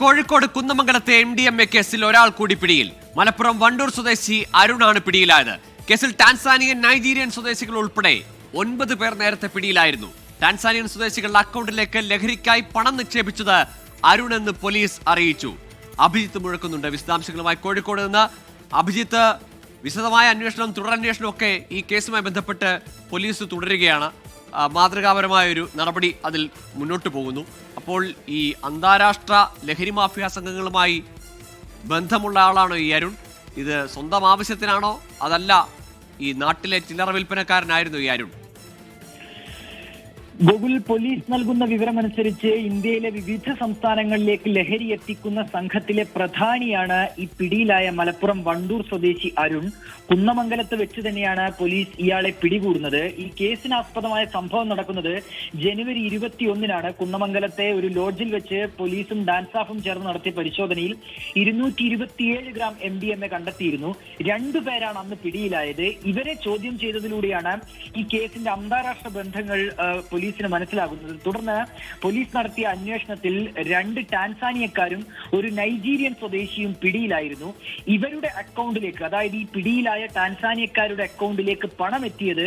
കോഴിക്കോട് കുന്നമംഗലത്തെ M D M A കേസിൽ ഒരാൾ കൂടി പിടിയിൽ. മലപ്പുറം വണ്ടൂർ സ്വദേശി അരുണാണ് പിടിയിലായത്. കേസിൽ ടാൻസാനിയൻ നൈജീരിയൻ സ്വദേശികൾ ഉൾപ്പെടെ ഒൻപത് പേർ നേരത്തെ പിടിയിലായിരുന്നു. ടാൻസാനിയൻ സ്വദേശികളുടെ അക്കൗണ്ടിലേക്ക് ലഹരിക്കായി പണം നിക്ഷേപിച്ചത് അരുൺ എന്ന് പോലീസ് അറിയിച്ചു. അഭിജിത്ത് മുഴക്കുന്നുണ്ട്. വിശദാംശങ്ങളുമായി കോഴിക്കോട് നിന്ന് അഭിജിത്ത്. വിശദമായ അന്വേഷണം തുടരന്വേഷണം ഒക്കെ ഈ കേസുമായി ബന്ധപ്പെട്ട് പോലീസ് തുടരുകയാണ്. മാതൃകാപരമായ ഒരു നടപടി അതിൽ മുന്നോട്ട് പോകുന്നു. അപ്പോൾ ഈ അന്താരാഷ്ട്ര ലഹരി മാഫിയ സംഘങ്ങളുമായി ബന്ധമുള്ള ആളാണോ ഈ അരുൺ. ഇത് സ്വന്തം ആവശ്യത്തിനാണോ? അതല്ല ഈ നാട്ടിലെ ചില്ലറ വിൽപ്പനക്കാരനായിരുന്നു ഈ അരുൺ. ഗൂഗിൾ പോലീസ് നൽകുന്ന വിവരമനുസരിച്ച് ഇന്ത്യയിലെ വിവിധ സംസ്ഥാനങ്ങളിലേക്ക് ലഹരി എത്തിക്കുന്ന സംഘത്തിലെ പ്രധാനിയാണ് ഈ പിടിയിലായ മലപ്പുറം വണ്ടൂർ സ്വദേശി അരുൺ. കുന്നമംഗലത്ത് വെച്ച് തന്നെയാണ് പോലീസ് ഇയാളെ പിടികൂടുന്നത്. ഈ കേസിനാസ്പദമായ സംഭവം നടക്കുന്നത് ജനുവരി ഇരുപത്തിയൊന്നിനാണ്. കുന്നമംഗലത്തെ ഒരു ലോഡ്ജിൽ വെച്ച് പോലീസും ഡാൻസാഫും ചേർന്ന് നടത്തിയ പരിശോധനയിൽ ഇരുന്നൂറ്റി ഇരുപത്തിയേഴ് gram M D M A കണ്ടെത്തിയിരുന്നു. രണ്ടുപേരാണ് അന്ന് പിടിയിലായത്. ഇവരെ ചോദ്യം ചെയ്തതിലൂടെയാണ് ഈ കേസിന്റെ അന്താരാഷ്ട്ര ബന്ധങ്ങൾ ആ, പോലീസിന് മനസ്സിലാകുന്നത് തുടർന്ന് പോലീസ് നടത്തിയ അന്വേഷണത്തിൽ രണ്ട് ടാൻസാനിയക്കാരും ഒരു നൈജീരിയൻ സ്വദേശിയും പിടിയിലായിരുന്നു. ഇവരുടെ അക്കൗണ്ടിലേക്ക് അതായത് ഈ പിടിയിലായ ടാൻസാനിയക്കാരുടെ അക്കൗണ്ടിലേക്ക് പണം എത്തിയത്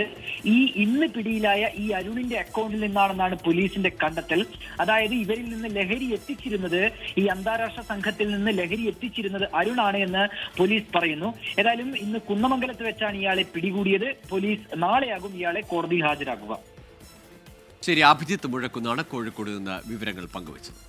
ഈ ഇന്ന് പിടിയിലായ ഈ അരുണിന്റെ അക്കൗണ്ടിൽ നിന്നാണെന്നാണ് പോലീസിന്റെ കണ്ടെത്തൽ. അതായത് ഇവരിൽ നിന്ന് ലഹരി എത്തിച്ചിരുന്നത് ഈ അന്താരാഷ്ട്ര സംഘത്തിൽ നിന്ന് ലഹരി എത്തിച്ചിരുന്നത് അരുണാണ് എന്ന് പോലീസ് പറയുന്നു. ഏതായാലും ഇന്ന് കുന്നമംഗലത്ത് വെച്ചാണ് ഇയാളെ പിടികൂടിയത്. പോലീസ് നാളെയാകും ഇയാളെ കോടതിയിൽ ഹാജരാക്കുക. ശരി അഭിജിത്ത് മുഴക്കുന്നാണ് കോഴിക്കോട് നിന്ന് വിവരങ്ങൾ പങ്കുവച്ചത്.